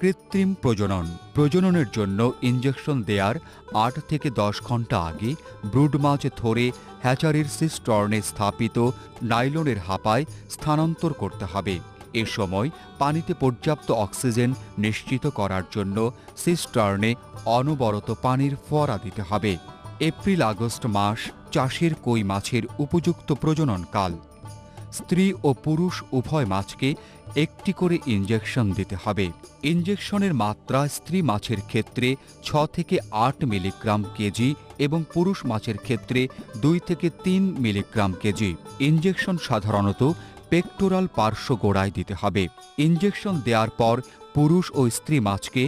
কৃত্রিম প্রজনন। প্রজননের জন্য ইঞ্জেকশন দেয়ার আট থেকে দশ ঘণ্টা আগে ব্রুড মাছ ধরে হ্যাচারির সিস্টর্নে স্থাপিত নাইলনের হাপায় স্থানান্তর করতে হবে। এ সময় পানিতে পর্যাপ্ত অক্সিজেন নিশ্চিত করার জন্য সিস্টার্নে অনবরত পানির ফোয়ারা দিতে হবে। এপ্রিল আগস্ট মাস চাষের কই মাছের উপযুক্ত প্রজননকাল। স্ত্রী ও পুরুষ উভয় মাছকে একটি করে ইঞ্জেকশন দিতে হবে। ইঞ্জেকশনের মাত্রা স্ত্রী মাছের ক্ষেত্রে ছ থেকে আট মিলিগ্রাম কেজি এবং পুরুষ মাছের ক্ষেত্রে দুই থেকে তিন মিলিগ্রাম কেজি। ইঞ্জেকশন সাধারণত পেক্টোরাল পার্শ্ব গোড়ায় দিতে হবে। ইঞ্জেকশন দেওয়ার পর পুরুষ ও স্ত্রী মাছকে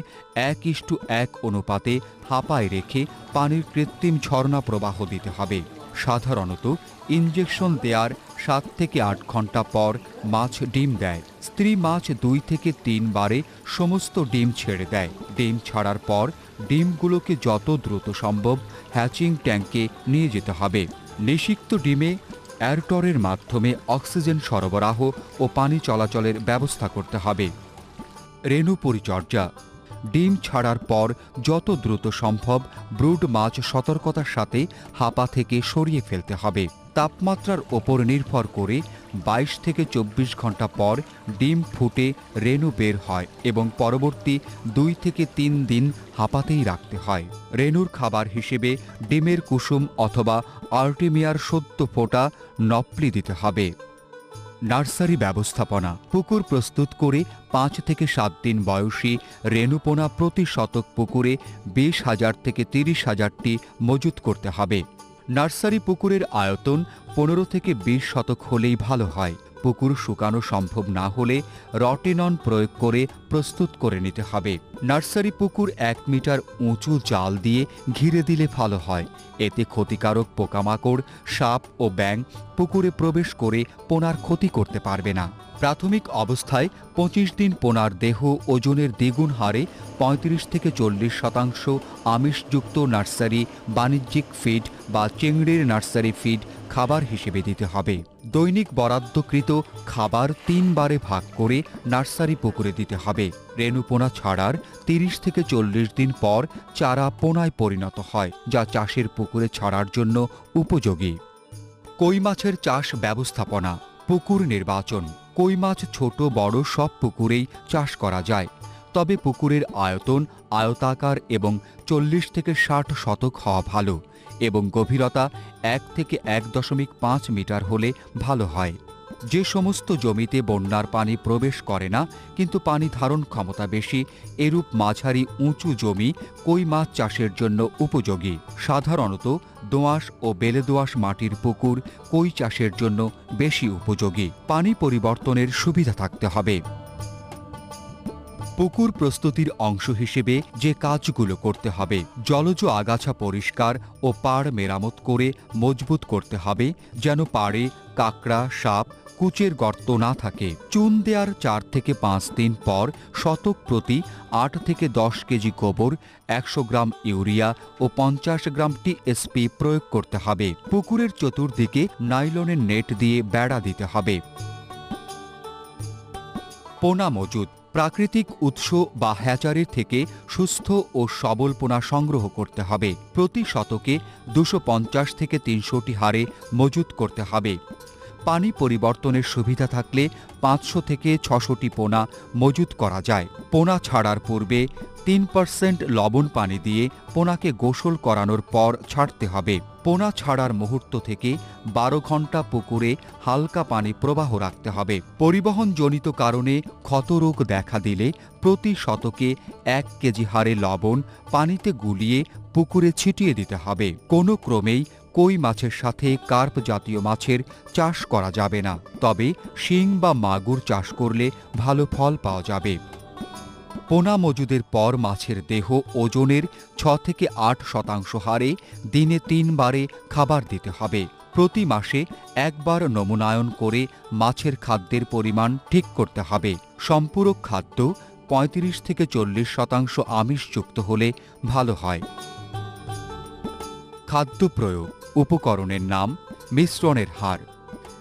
এক ইস্টু এক অনুপাতে হাঁপায় রেখে পানির কৃত্রিম ঝর্ণা প্রবাহ দিতে হবে। সাধারণত ইঞ্জেকশন দেওয়ার সাত থেকে আট ঘণ্টা পর মাছ ডিম দেয়। স্ত্রী মাছ দুই থেকে তিনবারে সমস্ত ডিম ছেড়ে দেয়। ডিম ছাড়ার পর ডিমগুলোকে যত দ্রুত সম্ভব হ্যাচিং ট্যাঙ্কে নিয়ে যেতে হবে। নিষিক্ত ডিমে অ্যারটরের মাধ্যমে অক্সিজেন সরবরাহ ও পানি চলাচলের ব্যবস্থা করতে হবে। রেণু পরিচর্যা ডিম ছাড়ার পর যত দ্রুত সম্ভব ব্রুড মাছ সতর্কতার সাথে হাপা থেকে সরিয়ে ফেলতে হবে। তাপমাত্রার ওপর নির্ভর করে বাইশ থেকে চব্বিশ ঘণ্টা পর ডিম ফুটে রেণু বের হয় এবং পরবর্তী দুই থেকে তিন দিন হাঁপাতেই রাখতে হয়। রেণুর খাবার হিসেবে ডিমের কুসুম অথবা আর্টিমিয়ার সদ্য ফোটা নপলি দিতে হবে। নার্সারি ব্যবস্থাপনা। পুকুর প্রস্তুত করে পাঁচ থেকে সাত দিন বয়সী রেণুপোনা প্রতি শতক পুকুরে বিশ হাজার থেকে তিরিশ হাজারটি মজুত করতে হবে। নার্সারি পুকুরের আয়তন পনেরো থেকে বিশ শতক হলেই ভালো হয়। পুকুর শুকানো সম্ভব না হলে রটেনন প্রয়োগ করে প্রস্তুত করে নিতে হবে। নার্সারি পুকুর এক মিটার উঁচু জাল দিয়ে ঘিরে দিলে ভালো হয়। এতে ক্ষতিকারক পোকামাকড়, সাপ ও ব্যাং পুকুরে প্রবেশ করে পোনার ক্ষতি করতে পারবে না। প্রাথমিক অবস্থায় পঁচিশ দিন পোনার দেহ ওজনের দ্বিগুণ হারে পঁয়ত্রিশ থেকে চল্লিশ শতাংশ আমিষযুক্ত নার্সারি, বাণিজ্যিক ফিড বা চিংড়ির নার্সারি ফিড খাবার হিসেবে দিতে হবে। দৈনিক বরাদ্দকৃত খাবার তিনবারে ভাগ করে নার্সারি পুকুরে দিতে হবে। রেণুপোনা ছাড়ার তিরিশ থেকে চল্লিশ দিন পর চারা পোনায় পরিণত হয়, যা চাষের পুকুরে ছাড়ার জন্য উপযোগী। কই মাছের চাষ ব্যবস্থাপনা, পুকুর নির্বাচন। কই মাছ ছোট, বড় সব পুকুরেই চাষ করা যায়। তবে পুকুরের আয়তন আয়তাকার এবং চল্লিশ থেকে ষাট শতক হওয়া ভালো এবং গভীরতা এক থেকে এক দশমিক পাঁচ মিটার হলে ভালো হয়। যে সমস্ত জমিতে বন্যার পানি প্রবেশ করে না, কিন্তু পানি ধারণ ক্ষমতা বেশি, এরূপ মাঝারি উঁচু জমি কই মাছ চাষের জন্য উপযোগী। সাধারণত দোআঁশ ও বেলে দোঁয়াশ মাটির পুকুর কই চাষের জন্য বেশি উপযোগী। পানি পরিবর্তনের সুবিধা থাকতে হবে। পুকুর প্রস্তুতির অংশ হিসেবে যে কাজগুলো করতে হবে, জলজ আগাছা পরিষ্কার ও পাড় মেরামত করে মজবুত করতে হবে, যেন পাড়ে কাকড়া, সাপ, কুচের গর্ত না থাকে। চুন দেওয়ার চার থেকে পাঁচ দিন পর শতক প্রতি আট থেকে দশ কেজি গোবর, একশো গ্রাম ইউরিয়া ও পঞ্চাশ গ্রাম টিএসপি প্রয়োগ করতে হবে। পুকুরের চতুর্দিকে নাইলনের নেট দিয়ে বেড়া দিতে হবে। পোনা মজুদ প্রাকৃতিক উৎস বা হ্যাচারির থেকে সুস্থ ও সবল পোনা সংগ্রহ করতে হবে। প্রতি শতকে দুশো থেকে তিনশোটি হারে মজুত করতে হবে। পানি পরিবর্তনের সুবিধা থাকলে পাঁচশো থেকে ছশোটি পোনা মজুত করা যায়। পোনা ছাড়ার পূর্বে তিন পার্সেন্ট লবণ পানি দিয়ে পোনাকে গোসল করানোর পর ছাড়তে হবে। পোনা ছাড়ার মুহূর্ত থেকে বারো ঘণ্টা পুকুরে হালকা পানি প্রবাহ রাখতে হবে। পরিবহনজনিত কারণে ক্ষতরোগ দেখা দিলে প্রতি শতকে এক কেজি হারে লবণ পানিতে গুলিয়ে পুকুরে ছিটিয়ে দিতে হবে। কোনো ক্রমেই কই মাছের সাথে কার্প জাতীয় মাছের চাষ করা যাবে না। তবে শিং বা মাগুর চাষ করলে ভালো ফল পাওয়া যাবে। পোনা মজুদের পর মাছের দেহ ওজনের ছ থেকে আট শতাংশ হারে দিনে তিনবারে খাবার দিতে হবে। প্রতি মাসে একবার নমুনায়ন করে মাছের খাদ্যের পরিমাণ ঠিক করতে হবে। সম্পূরক খাদ্য পঁয়ত্রিশ থেকে চল্লিশ শতাংশ আমিষযুক্ত হলে ভালো হয়। খাদ্য প্রয়োগ উপকরণের নাম মিশ্রণের হার।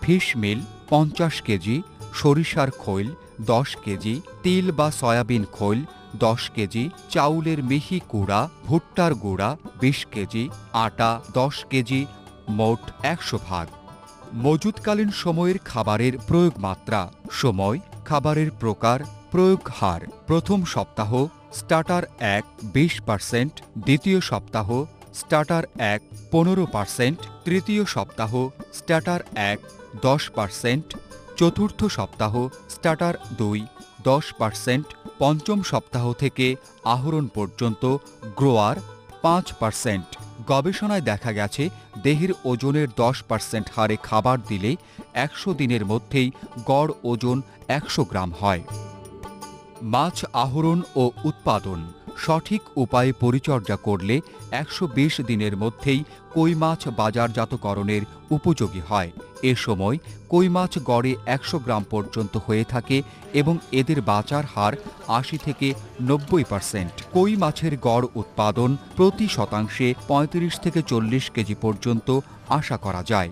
ফিশ মিল পঞ্চাশ কেজি, সরিষার খৈল দশ কেজি তিল বা সয়াবিন খৈল, দশ কেজি চাউলের মিহি গুঁড়া ভুট্টার গুঁড়া, বিশ কেজি আটা, দশ কেজি মোট একশো ভাগ। মজুতকালীন সময়ের খাবারের প্রয়োগ মাত্রা সময়, খাবারের প্রকার প্রয়োগ হার প্রথম সপ্তাহ, স্টার্টার এক, বিশ পার্সেন্ট, দ্বিতীয় সপ্তাহ, স্টার্টার এক, পনেরো পার্সেন্ট, তৃতীয় সপ্তাহ, স্টার্টার এক, দশ পার্সেন্ট চতুর্থ সপ্তাহ, স্টার্টার দুই, দশ পার্সেন্ট, পঞ্চম সপ্তাহ থেকে আহরণ পর্যন্ত, গ্রোয়ার পাঁচ পার্সেন্ট। গবেষণায় দেখা গেছে, দেহের ওজনের দশ পার্সেন্ট হারে খাবার দিলে একশো দিনের মধ্যেই গড় ওজন একশো গ্রাম হয়। মাছ আহরণ ও উৎপাদন সঠিক উপায়ে পরিচর্যা করলে একশো বিশ দিনের মধ্যেই কই মাছ বাজারজাতকরণের উপযোগী হয়। এ সময় কই মাছ গড়ে একশো গ্রাম পর্যন্ত হয়ে থাকে এবং এদের বাজার হার আশি থেকে নব্বই পার্সেন্ট। কই মাছের গড় উৎপাদন প্রতি শতাংশে পঁয়ত্রিশ থেকে চল্লিশ কেজি পর্যন্ত আশা করা যায়।